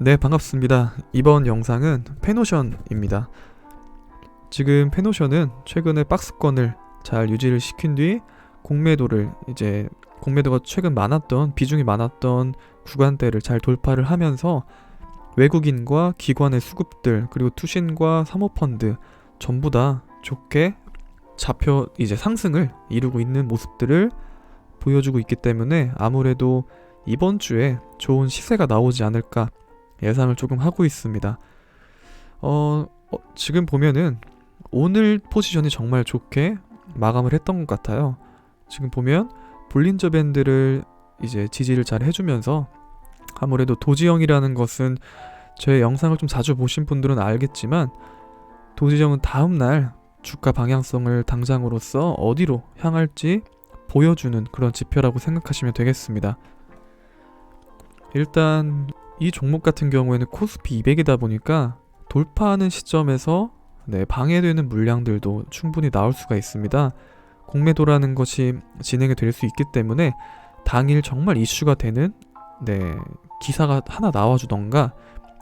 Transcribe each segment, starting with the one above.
네, 반갑습니다. 이번 영상은 페노션입니다. 지금 페노션은 최근에 박스권을 잘 유지를 시킨 뒤 공매도를 이제 공매도가 최근 많았던 비중이 많았던 구간대를 잘 돌파를 하면서 외국인과 기관의 수급들 그리고 투신과 사모펀드 전부 다 좋게 잡혀 이제 상승을 이루고 있는 모습들을 보여주고 있기 때문에 아무래도 이번 주에 좋은 시세가 나오지 않을까 예상을 조금 하고 있습니다. 어, 어, 지금 보면은 오늘 포지션이 정말 좋게 마감을 했던 것 같아요. 지금 보면 볼린저 밴드를 이제 지지를 잘 해주면서 아무래도 도지형이라는 것은 제 영상을 좀 자주 보신 분들은 알겠지만 도지형은 다음 날 주가 방향성을 당장으로서 어디로 향할지 보여주는 그런 지표라고 생각하시면 되겠습니다. 일단 이 종목 같은 경우에는 코스피 200이다 보니까 돌파하는 시점에서 네, 방해되는 물량들도 충분히 나올 수가 있습니다. 공매도라는 것이 진행이 될 수 있기 때문에 당일 정말 이슈가 되는 네, 기사가 하나 나와주던가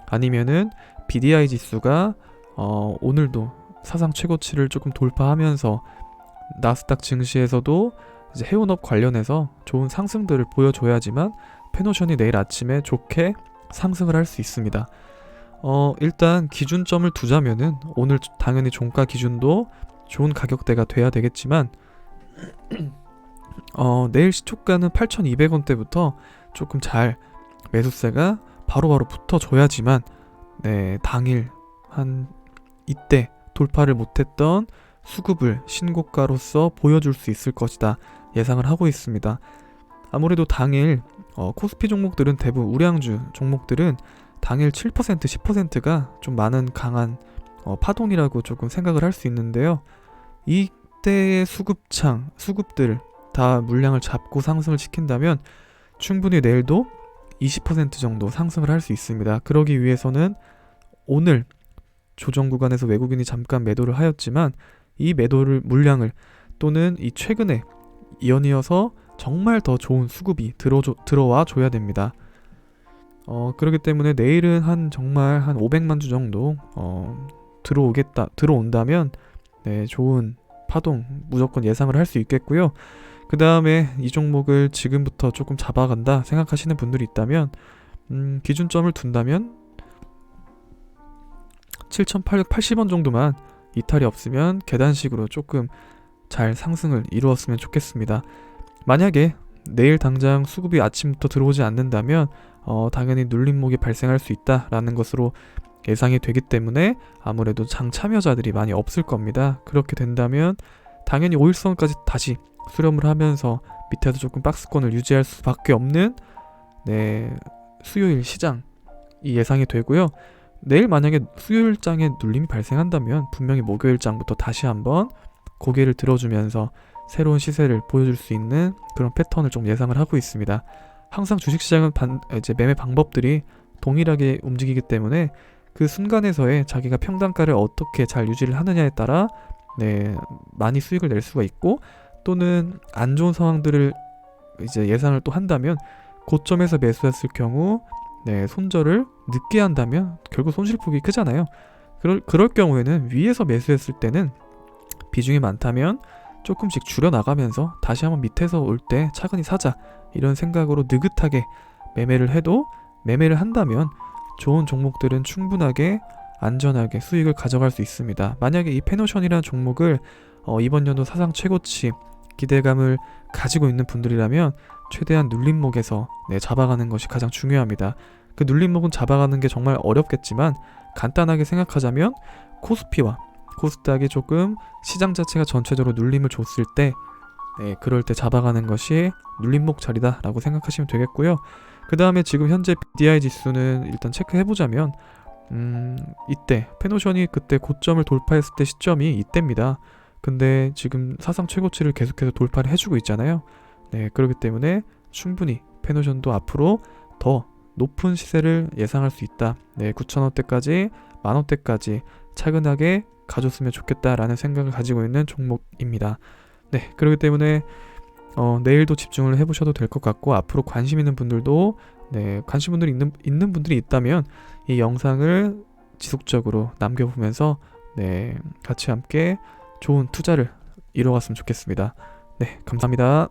아니면은 BDI 지수가 어, 오늘도 사상 최고치를 조금 돌파하면서 나스닥 증시에서도 이제 해운업 관련해서 좋은 상승들을 보여줘야지만 페노션이 내일 아침에 좋게 상승을 할 수 있습니다. 어, 일단 기준점을 두자면은 오늘 당연히 종가 기준도 좋은 가격대가 돼야 되겠지만 어, 내일 시초가는 8,200원대부터 조금 잘 매수세가 바로바로 붙어줘야지만 네, 당일 한 이때 돌파를 못했던 수급을 신고가로서 보여줄 수 있을 것이다 예상을 하고 있습니다. 아무래도 당일 어, 코스피 종목들은 대부분 우량주 종목들은 당일 7% 10%가 좀 많은 강한 어, 파동이라고 조금 생각을 할 수 있는데요. 이때의 수급창, 수급들 다 물량을 잡고 상승을 시킨다면 충분히 내일도 20% 정도 상승을 할 수 있습니다. 그러기 위해서는 오늘 조정 구간에서 외국인이 잠깐 매도를 하였지만 이 매도를 물량을 또는 이 최근에 이연이어서 정말 더 좋은 수급이 들어줘, 들어와 줘야 됩니다. 어, 그렇기 때문에 내일은 한 정말 한 500만 주 정도 어, 들어오겠다 들어온다면 네, 좋은 파동 무조건 예상을 할 수 있겠고요. 그 다음에 이 종목을 지금부터 조금 잡아간다 생각하시는 분들이 있다면 음, 기준점을 둔다면 7,880원 정도만 이탈이 없으면 계단식으로 조금 잘 상승을 이루었으면 좋겠습니다. 만약에 내일 당장 수급이 아침부터 들어오지 않는다면 어, 당연히 눌림목이 발생할 수 있다라는 것으로 예상이 되기 때문에 아무래도 장 참여자들이 많이 없을 겁니다. 그렇게 된다면 당연히 5일선까지 다시 수렴을 하면서 밑에서 조금 박스권을 유지할 수밖에 없는 네, 수요일 시장이 예상이 되고요. 내일 만약에 수요일장에 눌림이 발생한다면 분명히 목요일장부터 다시 한번 고개를 들어주면서 새로운 시세를 보여줄 수 있는 그런 패턴을 좀 예상을 하고 있습니다. 항상 주식시장은 반, 이제 매매 방법들이 동일하게 움직이기 때문에 그 순간에서의 자기가 평단가를 어떻게 잘 유지를 하느냐에 따라 네 많이 수익을 낼 수가 있고 또는 안 좋은 상황들을 이제 예상을 또 한다면 고점에서 매수했을 경우 네 손절을 늦게 한다면 결국 손실폭이 크잖아요. 그럴 그럴 경우에는 위에서 매수했을 때는 비중이 많다면 조금씩 줄여 나가면서 다시 한번 밑에서 올 때 차근히 사자 이런 생각으로 느긋하게 매매를 해도 매매를 한다면 좋은 종목들은 충분하게 안전하게 수익을 가져갈 수 있습니다. 만약에 이 페노션이라는 종목을 어, 이번 연도 사상 최고치 기대감을 가지고 있는 분들이라면 최대한 눌림목에서 네, 잡아가는 것이 가장 중요합니다. 그 눌림목은 잡아가는 게 정말 어렵겠지만 간단하게 생각하자면 코스피와 코스닥이 조금 시장 자체가 전체적으로 눌림을 줬을 때 네, 그럴 때 잡아가는 것이 눌림목 자리다라고 생각하시면 되겠고요. 그 다음에 지금 현재 BDI 지수는 일단 체크해보자면 음, 이때 페노션이 그때 고점을 돌파했을 때 시점이 이때입니다. 근데 지금 사상 최고치를 계속해서 돌파를 해주고 있잖아요. 네, 그렇기 때문에 충분히 페노션도 앞으로 더 높은 시세를 예상할 수 있다. 네, 9,000원대까지, 만원대까지 차근하게 가졌으면 좋겠다라는 생각을 가지고 있는 종목입니다. 네, 그렇기 때문에 어, 내일도 집중을 해보셔도 될 것 같고 앞으로 관심 있는 분들도 네, 관심 분들이 있는, 있는 분들이 있다면 이 영상을 지속적으로 남겨보면서 네, 같이 함께 좋은 투자를 이뤄갔으면 좋겠습니다. 네, 감사합니다.